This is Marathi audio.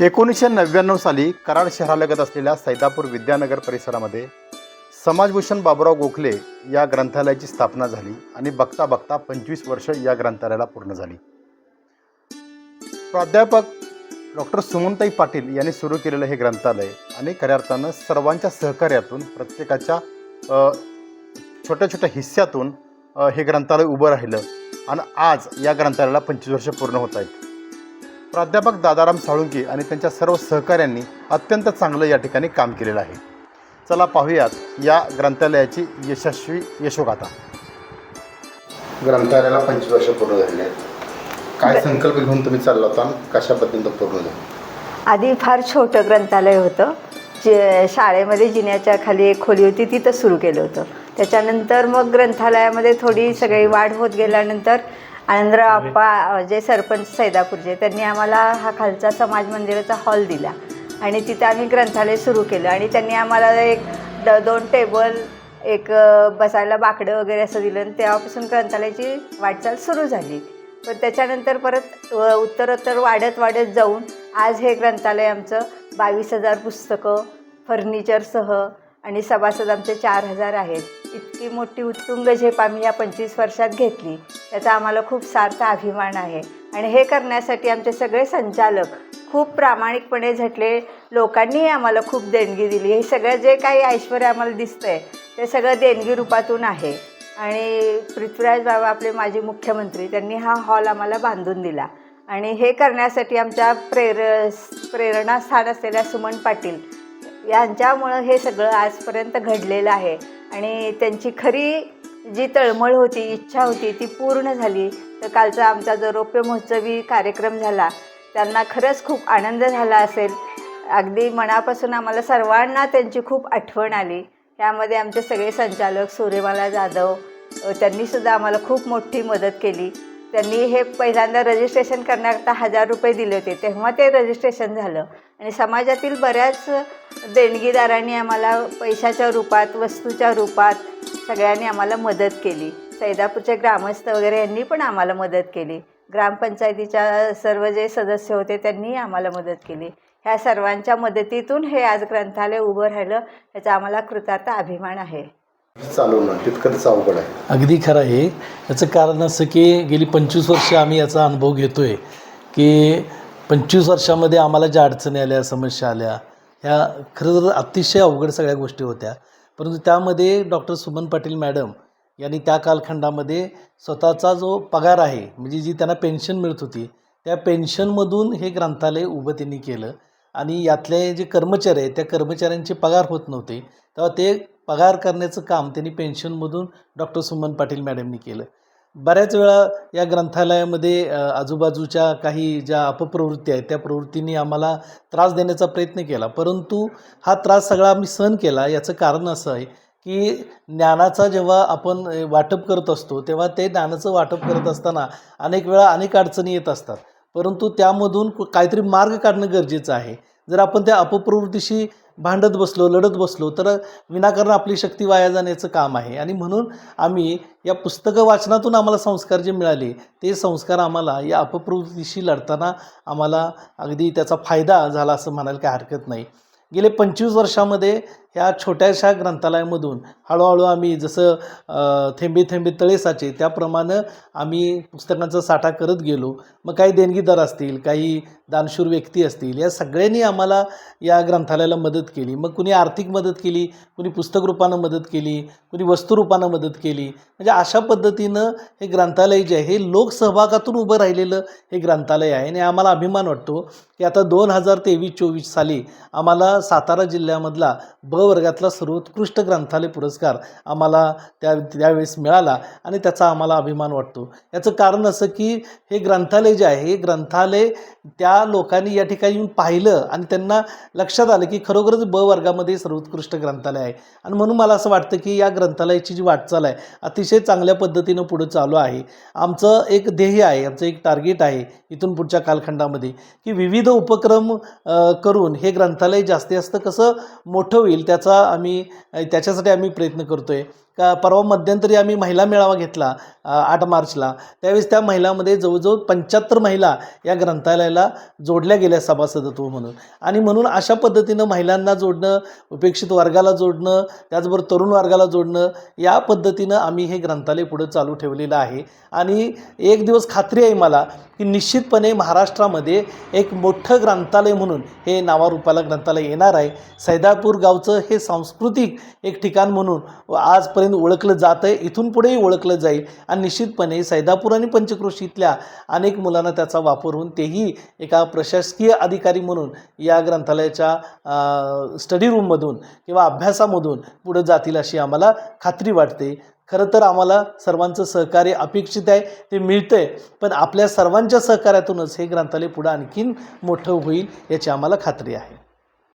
एकोणीसशे नव्याण्णव साली कराड शहरालगत असलेल्या सैदापूर विद्यानगर परिसरामध्ये समाजभूषण बाबुराव गोखले या ग्रंथालयाची स्थापना झाली आणि बघता बघता पंचवीस वर्ष या ग्रंथालयाला पूर्ण झाली. प्राध्यापक डॉक्टर सुमनताई पाटील यांनी सुरू केलेलं हे ग्रंथालय आणि खऱ्या अर्थानं सर्वांच्या सहकार्यातून प्रत्येकाच्या छोट्या छोट्या हिस्स्यातून हे ग्रंथालय उभं राहिलं. आणि आज या ग्रंथालयाला पंचवीस वर्ष पूर्ण होत आहेत. प्राध्यापक दादाराम साळुंके आणि त्यांच्या सर्व सहकाऱ्यांनी अत्यंत चांगलं या ठिकाणी काम केलेलं आहे. चला पाहूयात या ग्रंथालयाची यशस्वी यशोगाथा. ग्रंथालयाला पंचवीस वर्ष पूर्ण झालेली आहेत. काय संकल्प घेऊन तुम्ही चालला होता? कशा पद्धतीनं पूर्ण झालं? आधी फार छोटं ग्रंथालय होतं. जे शाळेमध्ये जिन्याच्या खाली एक खोली होती तिथं सुरू केलं होतं. त्याच्यानंतर मग ग्रंथालयामध्ये थोडी सगळी वाढ होत गेल्यानंतर आनंदराव आप्पा जे सरपंच सैदापूरचे त्यांनी आम्हाला हा खालचा समाज मंदिराचा हॉल दिला. आणि तिथे आम्ही ग्रंथालय सुरू केलं. आणि त्यांनी आम्हाला एक द दोन टेबल एक बसायला बाकडं वगैरे असं दिलं. आणि तेव्हापासून ग्रंथालयाची वाटचाल सुरू झाली. पण त्याच्यानंतर परत उत्तरोत्तर वाढत वाढत जाऊन आज हे ग्रंथालय आमचं बावीस हजार पुस्तकं फर्निचरसह आणि सभासद आमचे चार हजार आहेत. इतकी मोठी उत्तुंग झेप आम्ही या पंचवीस वर्षात घेतली. त्याचा आम्हाला खूप सार्थ अभिमान आहे. आणि हे करण्यासाठी आमचे सगळे संचालक खूप प्रामाणिकपणे झटले. लोकांनीही आम्हाला खूप देणगी दिली. हे सगळं जे काही ऐश्वर आम्हाला दिसतंय ते सगळं देणगी रूपातून आहे. आणि पृथ्वीराज बाबा आपले माजी मुख्यमंत्री त्यांनी हा हॉल आम्हाला बांधून दिला. आणि हे करण्यासाठी आमच्या प्रेर प्रेरणास्थान असलेल्या सुमन पाटील यांच्यामुळं हे सगळं आजपर्यंत घडलेलं आहे. आणि त्यांची खरी जी तळमळ होती इच्छा होती ती पूर्ण झाली. तर कालचा आमचा जो रौप्य महोत्सवी कार्यक्रम झाला त्यांना खरंच खूप आनंद झाला असेल. अगदी मनापासून आम्हाला सर्वांना त्यांची खूप आठवण आली. त्यामध्ये आमचे सगळे संचालक सूर्यमाला जाधव त्यांनीसुद्धा आम्हाला खूप मोठी मदत केली. त्यांनी हे पहिल्यांदा रजिस्ट्रेशन करण्याकरता हजार रुपये दिले होते. तेव्हा ते रजिस्ट्रेशन झालं. आणि समाजातील बऱ्याच देणगीदारांनी आम्हाला पैशाच्या रूपात वस्तूच्या रूपात सगळ्यांनी आम्हाला मदत केली. सैदापूरचे ग्रामस्थ वगैरे यांनी पण आम्हाला मदत केली. ग्रामपंचायतीच्या सर्व जे सदस्य होते त्यांनीही आम्हाला मदत केली. ह्या सर्वांच्या मदतीतून हे आज ग्रंथालय उभं राहिलं. याचा आम्हाला कृतार्थ अभिमान आहे. चालवणं तितकंच अवघड आहे. अगदी खरं आहे. याचं कारण असं की गेली पंचवीस वर्ष आम्ही याचा अनुभव घेतो आहे की पंचवीस वर्षामध्ये आम्हाला ज्या अडचणी आल्या समस्या आल्या ह्या खरं तर अतिशय अवघड सगळ्या गोष्टी होत्या. परंतु त्यामध्ये डॉक्टर सुमन पाटील मॅडम यांनी त्या कालखंडामध्ये स्वतःचा जो पगार आहे म्हणजे जी त्यांना पेन्शन मिळत होती त्या पेन्शनमधून हे ग्रंथालय उभं त्यांनी केलं. आणि यातले जे कर्मचारी आहेत त्या कर्मचाऱ्यांचे पगार होत नव्हते. तेव्हा ते पगार करण्याचं काम त्यांनी पेन्शनमधून डॉक्टर सुमन पाटील मॅडमनी केलं. बऱ्याच वेळा या ग्रंथालयामध्ये आजूबाजूच्या काही ज्या अपप्रवृत्ती आहेत त्या प्रवृत्तींनी आम्हाला त्रास देण्याचा प्रयत्न केला. परंतु हा त्रास सगळा आम्ही सहन केला. याचं कारण असं आहे की ज्ञानाचा जेव्हा आपण वाटप करत असतो तेव्हा ते ज्ञानाचं वाटप करत असताना अनेक वेळा अनेक अडचणी येत असतात. परंतु त्यामधून काहीतरी मार्ग काढणं गरजेचं आहे. जर आपण त्या अपप्रवृत्तीशी भांडत बसलो लढत बसलो तर विनाकारण आपली शक्ती वाया जाण्याचं काम आहे. आणि म्हणून आम्ही या पुस्तकं वाचनातून आम्हाला संस्कार जे मिळाले ते संस्कार आम्हाला या अपप्रवृत्तीशी लढताना आम्हाला अगदी त्याचा फायदा झाला असं म्हणायला काही हरकत नाही. गेले पंचवीस वर्षामध्ये ह्या छोट्याशा ग्रंथालयामधून हळूहळू आम्ही जसं थेंबे थेंबे तळे साचे त्याप्रमाणे आम्ही पुस्तकांचा साठा करत गेलो. मग काही देणगीदार असतील काही दानशूर व्यक्ती असतील या सगळ्यांनी आम्हाला या ग्रंथालयाला मदत केली. मग कुणी आर्थिक मदत केली कुणी पुस्तक रूपानं मदत केली कुणी वस्तुरूपानं मदत केली. म्हणजे अशा पद्धतीनं हे ग्रंथालय जे आहे हे लोकसहभागातून उभं राहिलेलं हे ग्रंथालय आहे. आणि आम्हाला अभिमान वाटतो की आता दोन हजार तेवीस चोवीस साली आम्हाला सातारा जिल्ह्यामधला ब वर्गातला सर्वोत्कृष्ट ग्रंथालय पुरस्कार आम्हाला त्या त्यावेळेस मिळाला आणि त्याचा आम्हाला अभिमान वाटतो. याचं कारण असं की हे ग्रंथालय जे आहे हे ग्रंथालय त्या लोकांनी या ठिकाणी येऊन पाहिलं आणि त्यांना लक्षात आलं की खरोखरच ब वर्गामध्ये सर्वोत्कृष्ट ग्रंथालय आहे. आणि म्हणून मला असं वाटतं की या ग्रंथालयाची जी वाटचाल आहे अतिशय चांगल्या पद्धतीनं पुढं चालू आहे. आमचं एक ध्येय आहे आमचं एक टार्गेट आहे इथून पुढच्या कालखंडामध्ये की विविध उपक्रम करून हे ग्रंथालय जास्त जास्तीत जास्त कसं मोठं होईल त्याचा आम्ही त्याच्यासाठी आम्ही प्रयत्न करतो आहे का परवा मध्यंतरी आम्ही महिला मेळावा घेतला आठ मार्चला. त्यावेळेस त्या महिलामध्ये जवळजवळ पंच्याहत्तर महिला या ग्रंथालयाला जोडल्या गेल्या सभासदत्व म्हणून. आणि म्हणून अशा पद्धतीनं महिलांना जोडणं उपेक्षित वर्गाला जोडणं त्याचबरोबर तरुण वर्गाला जोडणं या पद्धतीनं आम्ही हे ग्रंथालय पुढं चालू ठेवलेलं आहे. आणि एक दिवस खात्री आहे मला की निश्चितपणे महाराष्ट्रामध्ये एक मोठं ग्रंथालय म्हणून हे नावारूपाला ग्रंथालय येणार आहे. सैदापूर गावचं हे सांस्कृतिक एक ठिकाण म्हणून आजपर्यंत ओळखलं जात आहे इथून पुढेही ओळखलं जाईल. आणि निश्चितपणे सैदापूर आणि पंचक्रोशीतल्या अनेक मुलांना त्याचा वापर होऊन तेही एका प्रशासकीय अधिकारी म्हणून या ग्रंथालयाच्या स्टडी रूममधून किंवा अभ्यासामधून पुढं जातील अशी आम्हाला खात्री वाटते. खरं तर आम्हाला सर्वांचं सहकार्य अपेक्षित आहे. ते मिळतं आहे पण आपल्या सर्वांच्या सहकार्यातूनच हे ग्रंथालय पुढं आणखीन मोठं होईल याची आम्हाला खात्री आहे.